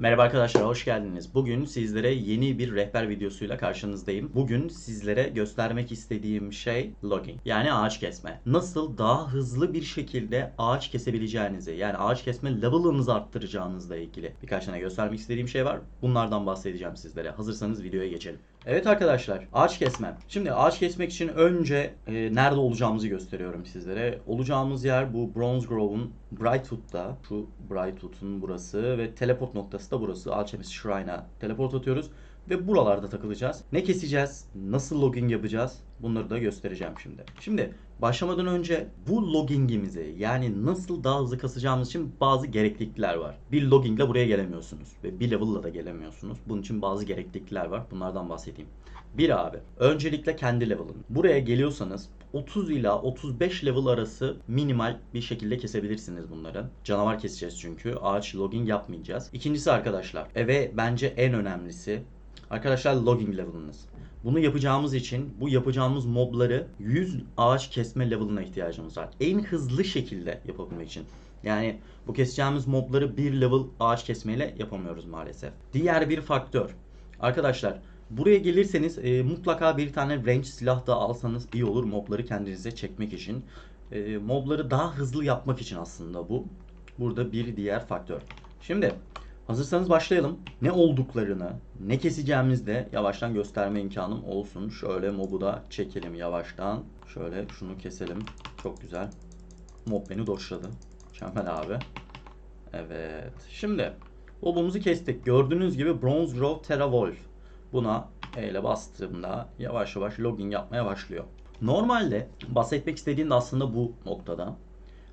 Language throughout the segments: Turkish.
Merhaba arkadaşlar, hoş geldiniz. Bugün sizlere yeni bir rehber videosuyla karşınızdayım. Bugün sizlere göstermek istediğim şey logging. Yani ağaç kesme. Nasıl daha hızlı bir şekilde ağaç kesebileceğinizi, yani ağaç kesme level'ınızı arttıracağınızla ilgili birkaç tane göstermek istediğim şey var. Bunlardan bahsedeceğim sizlere. Hazırsanız videoya geçelim. Evet arkadaşlar, ağaç kesme. Şimdi ağaç kesmek için önce e, nerede olacağımızı gösteriyorum sizlere. Olacağımız yer bu Bronze Grove'un Brightwood'da. Şu Brightwood'un burası ve teleport noktası da burası. Alchemist Shrine'a teleport atıyoruz ve buralarda takılacağız. Ne keseceğiz? Nasıl logging yapacağız? Bunları da göstereceğim şimdi. Şimdi başlamadan önce bu loggingimizi yani nasıl daha hızlı kasacağımız için bazı gereklilikler var. Bir loggingle buraya gelemiyorsunuz ve bir level'la da gelemiyorsunuz. Bunun için bazı gereklilikler var. Bunlardan bahsedeyim. Bir abi, öncelikle kendi level'ın. Buraya geliyorsanız 30 ila 35 level arası minimal bir şekilde kesebilirsiniz bunları. Canavar keseceğiz çünkü. Ağaç logging yapmayacağız. İkincisi arkadaşlar, e ve bence en önemlisi arkadaşlar logging level'ınız. Bunu yapacağımız için bu yapacağımız mobları 100 ağaç kesme level'ına ihtiyacımız var. En hızlı şekilde yapabilmek için. Yani bu keseceğimiz mobları bir level ağaç kesmeyle yapamıyoruz maalesef. Diğer bir faktör. Arkadaşlar buraya gelirseniz e, mutlaka bir tane range silah da alsanız iyi olur mobları kendinize çekmek için. E, mobları daha hızlı yapmak için aslında bu. Burada bir diğer faktör. Şimdi hazırsanız başlayalım. Ne olduklarını, ne keseceğimizi de yavaştan gösterme imkanım olsun. Şöyle mobu da çekelim yavaştan. Şöyle şunu keselim. Çok güzel. Mob beni doşladı. Mükemmel abi. Evet. Şimdi mobumuzu kestik. Gördüğünüz gibi Bronze Grove Terra Wolf. Buna E ile bastığımda yavaş yavaş login yapmaya başlıyor. Normalde bahsetmek istediğim de aslında bu noktada.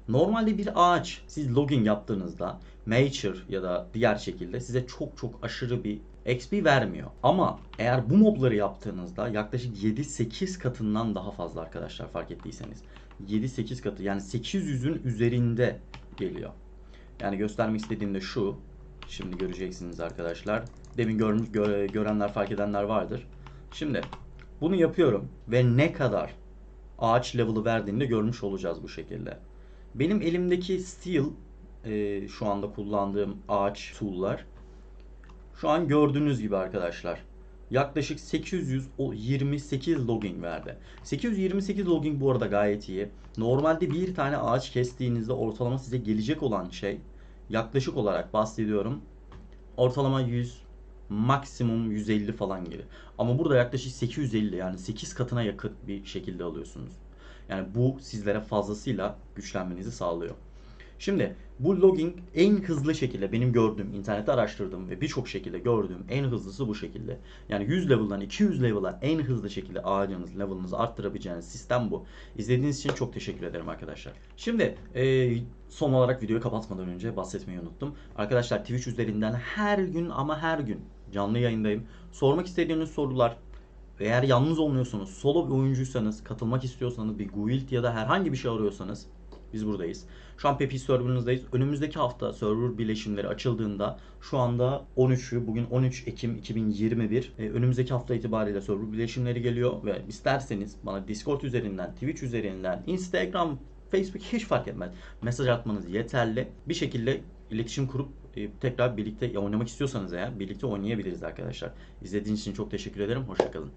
Normalde bir ağaç siz login yaptığınızda Nature ya da diğer şekilde size çok çok aşırı bir XP vermiyor. Ama eğer bu mobları yaptığınızda yaklaşık 7-8 katından daha fazla arkadaşlar fark ettiyseniz. 7-8 katı yani 800'ün üzerinde geliyor. Yani göstermek istediğim de şu. Şimdi göreceksiniz arkadaşlar. Demin görmüş, gö- görenler fark edenler vardır. Şimdi bunu yapıyorum ve ne kadar ağaç level'ı verdiğini görmüş olacağız bu şekilde. Benim elimdeki steel e, şu anda kullandığım ağaç tool'lar şu an gördüğünüz gibi arkadaşlar yaklaşık 828 logging verdi. 828 logging bu arada gayet iyi. Normalde bir tane ağaç kestiğinizde ortalama size gelecek olan şey yaklaşık olarak bahsediyorum. Ortalama 100 maksimum 150 falan gibi. Ama burada yaklaşık 850 yani 8 katına yakın bir şekilde alıyorsunuz. Yani bu sizlere fazlasıyla güçlenmenizi sağlıyor. Şimdi bu logging en hızlı şekilde benim gördüğüm, internette araştırdığım ve birçok şekilde gördüğüm en hızlısı bu şekilde. Yani 100 level'dan 200 level'a en hızlı şekilde ağacınız, level'ınızı arttırabileceğiniz sistem bu. İzlediğiniz için çok teşekkür ederim arkadaşlar. Şimdi e, son olarak videoyu kapatmadan önce bahsetmeyi unuttum. Arkadaşlar Twitch üzerinden her gün ama her gün canlı yayındayım. Sormak istediğiniz sorular, eğer yalnız olmuyorsanız, solo bir oyuncuysanız, katılmak istiyorsanız, bir guild ya da herhangi bir şey arıyorsanız biz buradayız. Şu an Pepi serverınızdayız. Önümüzdeki hafta server birleşimleri açıldığında şu anda 13'ü, bugün 13 Ekim 2021. E, önümüzdeki hafta itibariyle server birleşimleri geliyor ve isterseniz bana Discord üzerinden, Twitch üzerinden, Instagram, Facebook hiç fark etmez. Mesaj atmanız yeterli. Bir şekilde iletişim kurup e, tekrar birlikte oynamak istiyorsanız eğer birlikte oynayabiliriz arkadaşlar. İzlediğiniz için çok teşekkür ederim. Hoşçakalın.